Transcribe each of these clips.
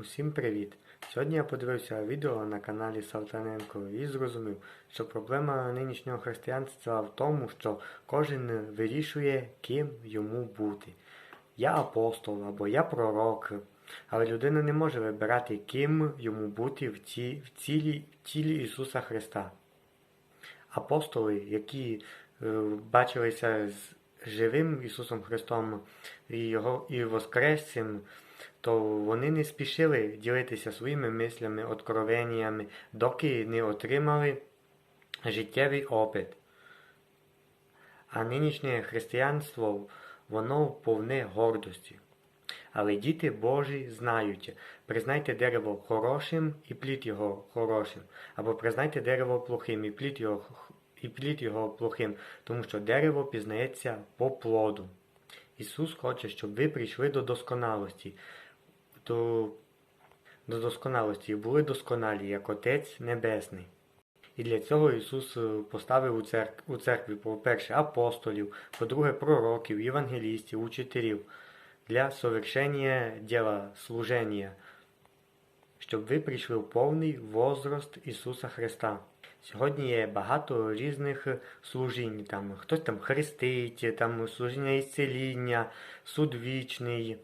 Усім привіт! Сьогодні я подивився відео на каналі Салтаненко і зрозумів, що проблема нинішнього християнства в тому, що кожен вирішує, ким йому бути. Я апостол або я пророк, але людина не може вибирати, ким йому бути в, ці, в, цілі, в тілі Ісуса Христа. Апостоли, які е, бачилися з живим Ісусом Христом і Його і Воскресцем, то вони не спішили ділитися своїми мислями, откровеннями, доки не отримали життєвий опит. А нинішнє християнство, воно повне гордості. Але діти Божі знають, признайте дерево хорошим і плід його хорошим, або признайте дерево плохим і плід його і плід його плохим, тому що дерево пізнається по плоду. Ісус хоче, щоб ви прийшли до досконалості, до, до досконалості і були досконалі, як Отець Небесний. І для цього Ісус е, поставив у, церк... у церкві, по-перше, апостолів, по-друге, пророків, євангелістів, учителів для совершення діла служення, щоб ви прийшли в повний возраст Ісуса Христа. Сьогодні є багато різних служінь. Там, Хтось там хрестить, там служіння ісцеління, суд вічний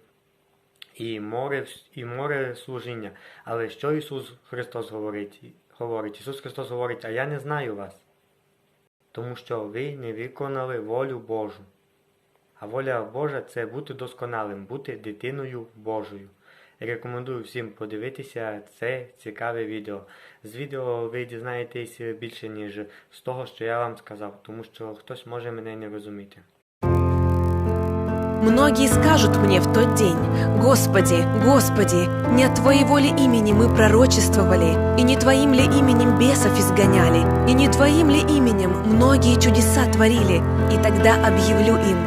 і море і море служіння. Але що Ісус Христос говорить? говорить? Ісус Христос говорить, а я не знаю вас, тому що ви не виконали волю Божу. А воля Божа це бути досконалим, бути дитиною Божою. Рекомендую всім подивитися це цікаве відео. З відео ви дізнаєтесь більше, ніж з того, що я вам сказав, тому що хтось може мене не розуміти. Многие скажут мне в тот день, «Господи, Господи, не от Твоего ли имени мы пророчествовали, и не Твоим ли именем бесов изгоняли, и не Твоим ли именем многие чудеса творили?» И тогда объявлю им,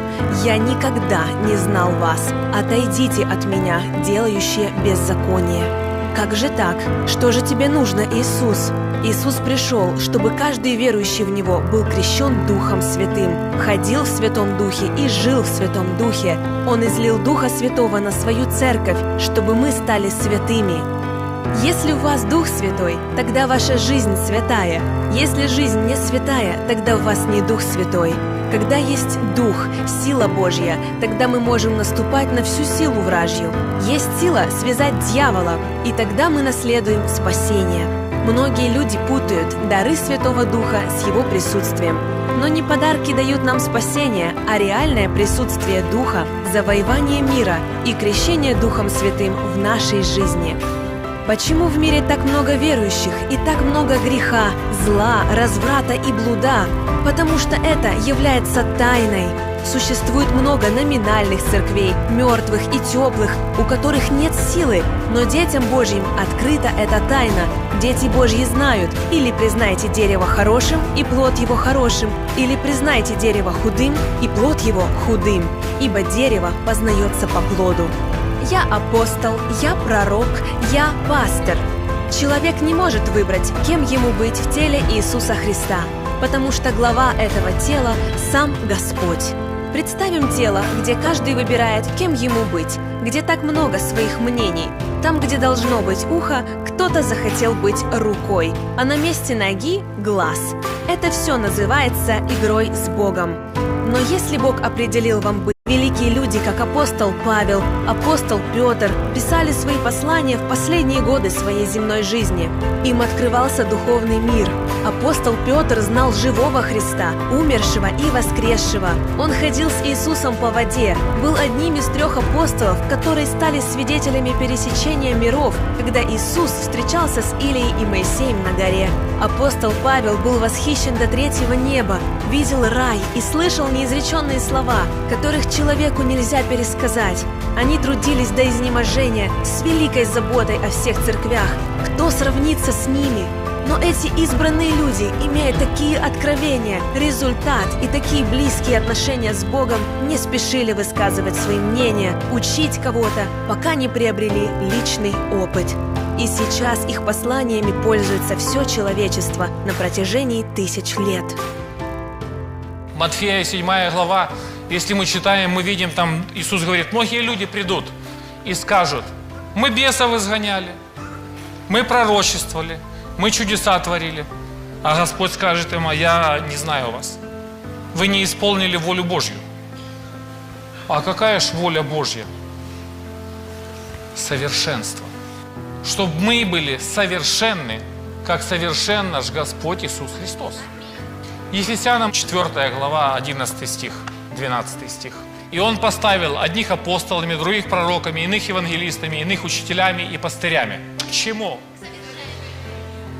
«Я никогда не знал вас, отойдите от меня, делающие беззаконие». Как же так? Что же тебе нужно, Иисус? Иисус пришел, чтобы каждый верующий в Него был крещен Духом Святым, ходил в Святом Духе и жил в Святом Духе. Он излил Духа Святого на свою церковь, чтобы мы стали святыми. Если у вас Дух Святой, тогда ваша жизнь святая. Если жизнь не святая, тогда у вас не Дух Святой. Когда есть Дух, сила Божья, тогда мы можем наступать на всю силу вражью. Есть сила связать дьявола, и тогда мы наследуем спасение. Многие люди путают дары Святого Духа с Его присутствием. Но не подарки дают нам спасение, а реальное присутствие Духа, завоевание мира и крещение Духом Святым в нашей жизни. Почему в мире так много верующих и так много греха, зла, разврата и блуда? Потому что это является тайной. Существует много номинальных церквей, мертвых и теплых, у которых нет силы, но детям Божьим открыта эта тайна. Дети Божьи знают, или признайте дерево хорошим, и плод его хорошим, или признайте дерево худым, и плод его худым, ибо дерево познается по плоду. Я апостол, я пророк, я пастор. Человек не может выбрать, кем ему быть в теле Иисуса Христа, потому что глава этого тела – сам Господь. Представим тело, где каждый выбирает, кем ему быть, где так много своих мнений. Там, где должно быть ухо, кто-то захотел быть рукой, а на месте ноги – глаз. Это все называется игрой с Богом. Но если Бог определил вам быть Великие люди, как апостол Павел, апостол Петр, писали свои послания в последние годы своей земной жизни. Им открывался духовный мир. Апостол Петр знал живого Христа, умершего и воскресшего. Он ходил с Иисусом по воде, был одним из трех апостолов, которые стали свидетелями пересечения миров, когда Иисус встречался с Илией и Моисеем на горе. Апостол Павел был восхищен до третьего неба, видел рай и слышал неизреченные слова, которых человеку нельзя пересказать. Они трудились до изнеможения с великой заботой о всех церквях. Кто сравнится с ними? Но эти избранные люди, имея такие откровения, результат и такие близкие отношения с Богом, не спешили высказывать свои мнения, учить кого-то, пока не приобрели личный опыт. И сейчас их посланиями пользуется все человечество на протяжении тысяч лет. Матфея 7 глава если мы читаем, мы видим там, Иисус говорит, многие люди придут и скажут, Мы бесов изгоняли, мы пророчествовали, мы чудеса творили. А Господь скажет им, а я не знаю вас. Вы не исполнили волю Божью. А какая ж воля Божья? Совершенство. Чтобы мы были совершенны, как совершен наш Господь Иисус Христос. Ефесянам 4 глава, 11 стих, 12 стих. И Он поставил одних апостолами, других пророками, иных евангелистами, иных учителями и пастырями. К чему?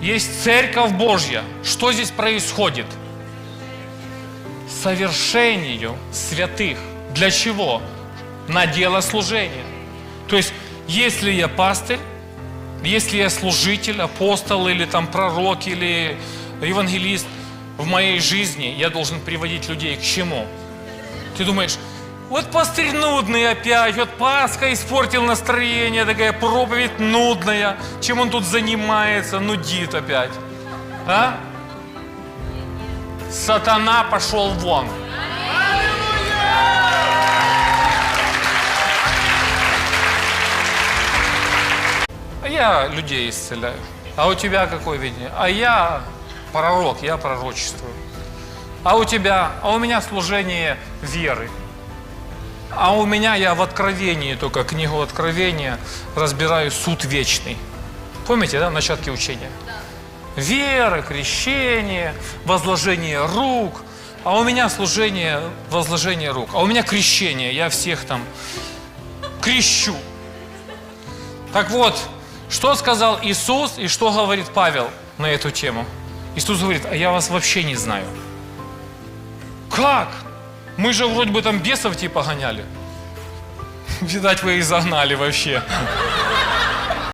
Есть Церковь Божья. Что здесь происходит? Совершению святых. Для чего? На дело служения. То есть, если я пастырь, если я служитель, апостол или там пророк или евангелист в моей жизни, я должен приводить людей к чему? Ты думаешь, вот пастырь нудный опять, вот Пасха испортил настроение, такая проповедь нудная. Чем он тут занимается, нудит опять. А? Сатана пошел вон. А я людей исцеляю. А у тебя какое видение? А я пророк, я пророчествую. А у тебя, а у меня служение веры. А у меня я в Откровении, только книгу Откровения, разбираю суд вечный. Помните, да, начатки учения? Вера, крещение, возложение рук. А у меня служение, возложение рук. А у меня крещение, я всех там крещу. Так вот, что сказал Иисус и что говорит Павел на эту тему? Иисус говорит, а я вас вообще не знаю. Как? Мы же вроде бы там бесов типа гоняли. Видать, вы их загнали вообще.